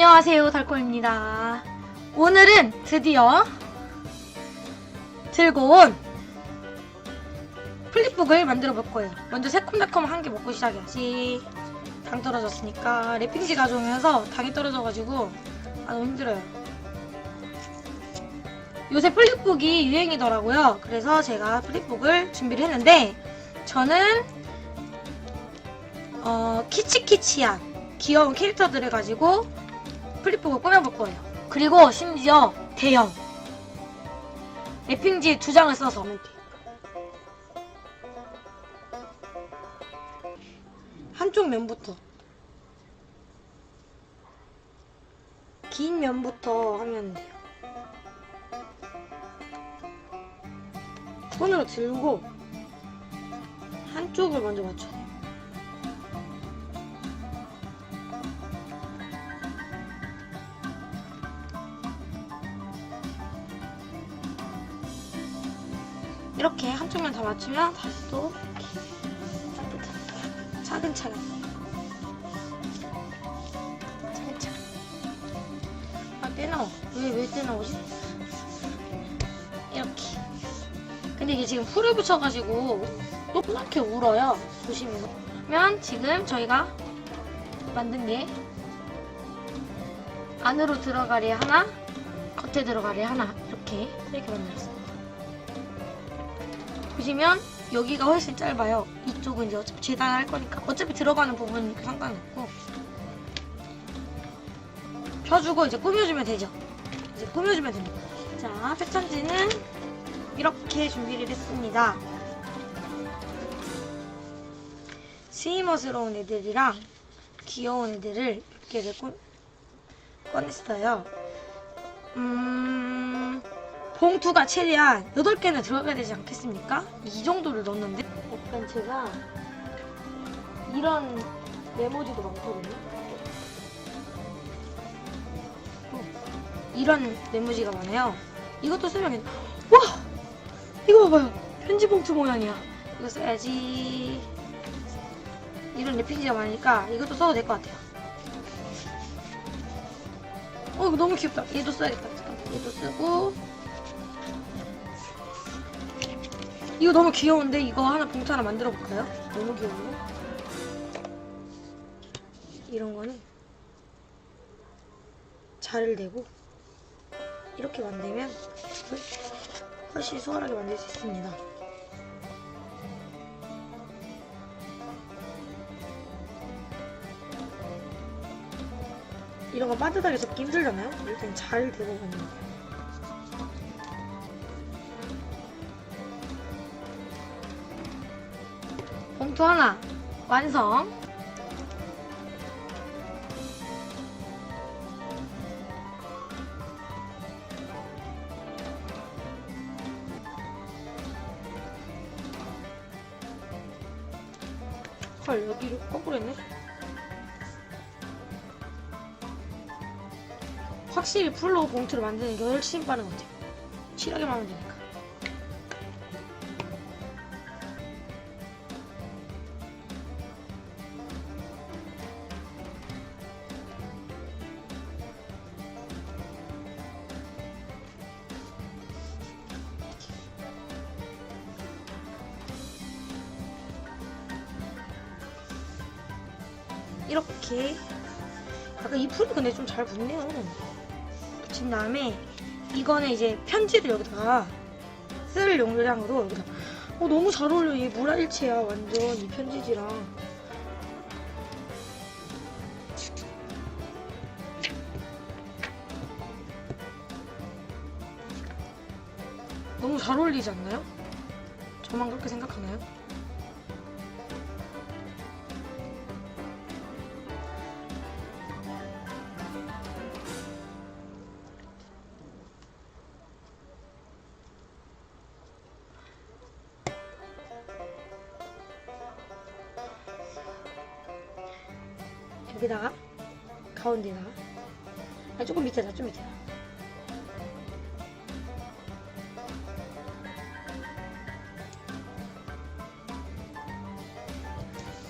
안녕하세요, 달콤입니다. 오늘은 드디어 들고 온 플립북을 만들어 볼 거예요. 먼저 새콤달콤 한 개 먹고 시작해야지. 당 떨어졌으니까 랩핑지 가져오면서 당이 떨어져가지고 아 너무 힘들어요. 요새 플립북이 유행이더라고요. 그래서 제가 플립북을 준비를 했는데 저는 어, 키치키치한 귀여운 캐릭터들을 가지고 플립북을 꾸며볼 거예요. 그리고 심지어 대형 랩핑지 두 장을 써서 한쪽 면부터 긴 면부터 하면 돼요. 손으로 들고 한쪽을 먼저 돼요. 이렇게 한쪽면 다 맞추면 다시 또 이렇게 차근차근. 차근차근. 아 떼나와 왜왜 떼나오지? 이렇게. 근데 이게 지금 풀을 붙여가지고 노랗게 울어요. 조심해서 그러면 지금 저희가 만든 게 안으로 들어가리 하나 겉에 들어가리 하나 이렇게 이렇게 만들었어요 보시면 여기가 훨씬 짧아요. 이쪽은 이제 어차피 재단할 거니까 어차피 들어가는 부분이니까 상관없고 펴주고 이제 꾸며주면 되죠. 이제 꾸며주면 됩니다. 자, 패천지는 이렇게 준비를 했습니다. 스위머스러운 애들이랑 귀여운 애들을 몇 개를 꺼, 꺼냈어요. 음... 봉투가 최대한 8개는 들어가야 되지 않겠습니까? 이 정도를 넣었는데 약간 제가 이런 메모지도 많거든요. 어, 이런 메모지가 많아요. 이것도 쓰면 괜- 와! 이거 봐봐요. 편지 봉투 모양이야. 이거 써야지. 이런 랩핑지가 많으니까 이것도 써도 될 것 같아요. 어, 이거 너무 귀엽다. 얘도 써야겠다. 얘도 쓰고. 이거 너무 귀여운데 이거 하나 봉투 하나 만들어 볼까요? 너무 귀여운데? 이런 거는 자를 대고 이렇게 만들면 훨씬 수월하게 만들 수 있습니다. 이런 거 빠듯하게 접기 힘들잖아요? 일단 잘 대고 가는 봉투 하나 완성. 헐 여기를 거꾸로 했네. 확실히 풀로 봉투를 만드는 게 훨씬 빠른 것 같아요. 칠하게만 하면 되니까. 이렇게. 아까 이 풀이 근데 좀 잘 붙네요. 붙인 다음에 이거는 이제 편지를 여기다가 쓸 용량으로 여기다. 어 너무 잘 어울려. 얘 물알체야 완전 이 편지지랑. 너무 잘 어울리지 않나요? 저만 그렇게 생각하나요? 여기다가 가운데다가 아 조금 밑에다 좀 밑에다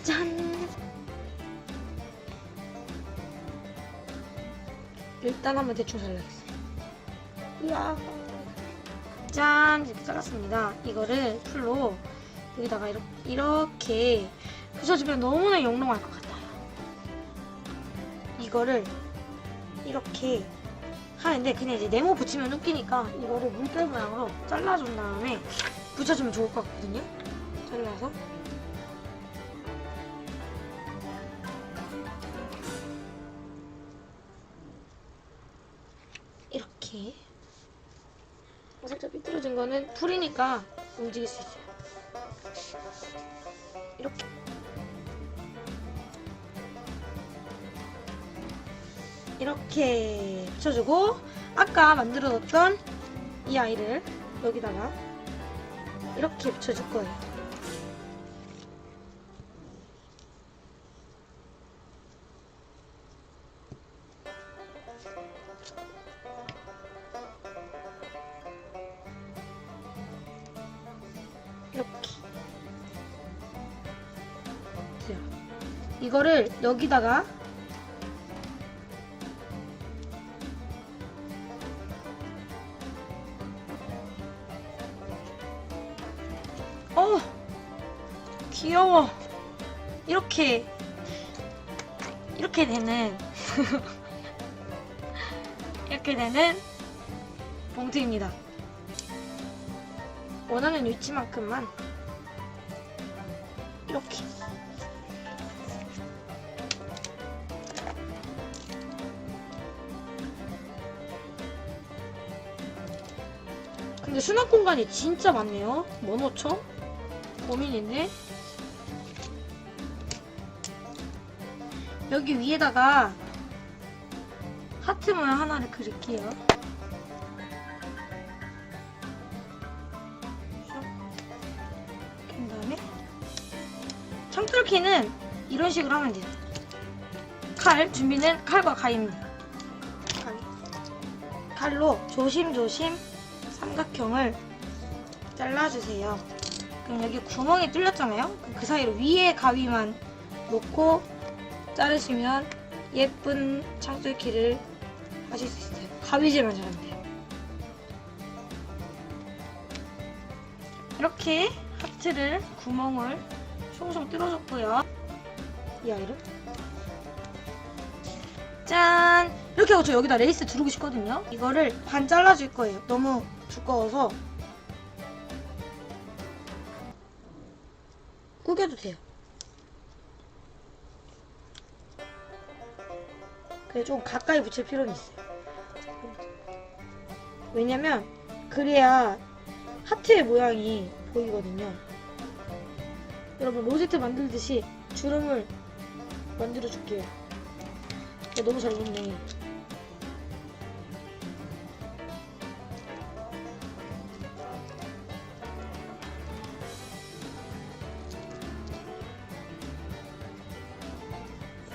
짠 일단 한번 대충 잘라야겠어요. 이야. 짠! 이렇게 잘랐습니다. 이거를 풀로 여기다가 이렇게, 이렇게 붙여주면 너무나 영롱할 것 같아요. 이거를 이렇게 하는데 그냥 이제 네모 붙이면 웃기니까 이거를 물결 모양으로 잘라준 다음에 붙여주면 좋을 것 같거든요. 잘라서 이렇게 살짝 삐뚤어진 거는 풀이니까 움직일 수 있어요. 이렇게 붙여주고 아까 만들어 뒀던 이 아이를 여기다가 이렇게 붙여줄 거예요. 이렇게. 이거를 여기다가 귀여워. 이렇게 이렇게 되는 이렇게 되는 봉투입니다. 원하는 위치만큼만 이렇게. 근데 수납 공간이 진짜 많네요. 뭐 넣죠? 고민인데 여기 위에다가 하트 모양 하나를 그릴게요 그 다음에 청뚫기는 이런 식으로 하면 돼요 칼 준비는 칼과 가위입니다 칼. 칼로 조심조심 삼각형을 잘라주세요 그럼 여기 구멍이 뚫렸잖아요. 그 사이로 위에 가위만 놓고 자르시면 예쁜 창뚫기를 하실 수 있어요. 가위질만 잘하면 돼요. 이렇게 하트를 구멍을 송송 뚫어줬고요. 이 아이를 짠! 이렇게 하고 저 여기다 레이스 두르고 싶거든요. 이거를 반 잘라줄 거예요. 너무 두꺼워서 구겨도 돼요. 좀 가까이 붙일 필요는 있어요. 왜냐면 그래야 하트의 모양이 보이거든요. 여러분 로제트 만들듯이 주름을 만들어 줄게요. 너무 잘 붙네.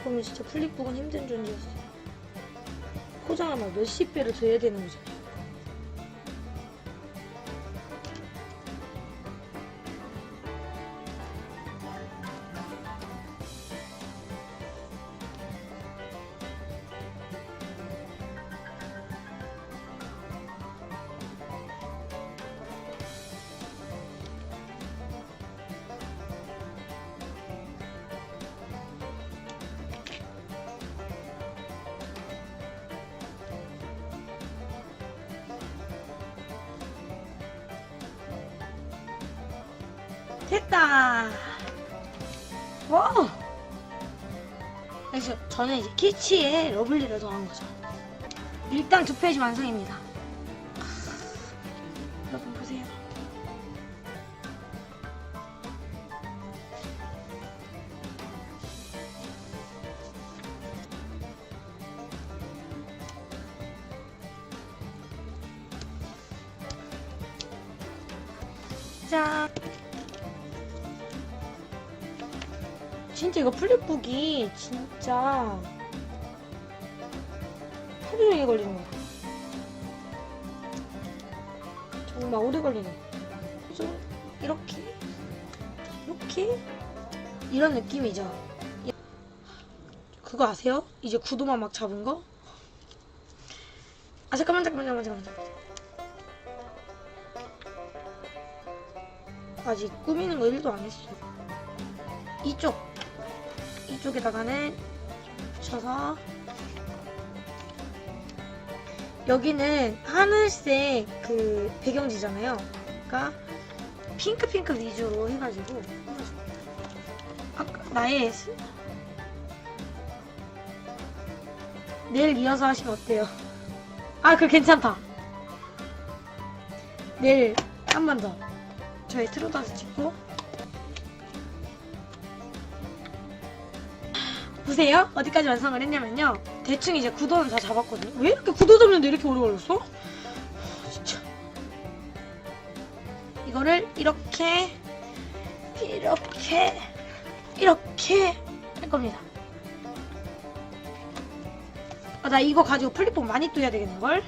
보면 진짜 플립북은 힘든 존재였어요. 포장을 막 몇십 배를 더 해야 되는 거잖아요. 됐다. 와. 그래서 저는 이제 키치에 러블리를 더한 거죠. 일단 두 페이지 완성입니다. 여러분 보세요. 짠. 진짜 이거 플립북이 진짜 하루 종일 걸리는 거야. 정말 오래 걸리네. 그죠? 이렇게, 이렇게, 이런 느낌이죠. 그거 아세요? 이제 구도만 막 잡은 거? 아 잠깐만 잠깐만 잠깐만 잠깐만. 아직 꾸미는 거 1도 안 했어 이쪽 이쪽에다가는 붙여서 여기는 하늘색 그 배경지잖아요 그러니까 핑크 핑크 위주로 해가지고 아까 나의 스- 내일 이어서 하시면 어때요? 아, 그 괜찮다. 내일 한 번 더. 저희 트로다스 찍고. 보세요. 어디까지 완성을 했냐면요. 대충 이제 구도는 다 잡았거든요. 왜 이렇게 구도 잡는데 이렇게 오래 걸렸어? 아, 진짜. 이거를 이렇게, 이렇게, 이렇게 할 겁니다. 아, 나 이거 가지고 플립폼 많이 또 해야 되겠는걸?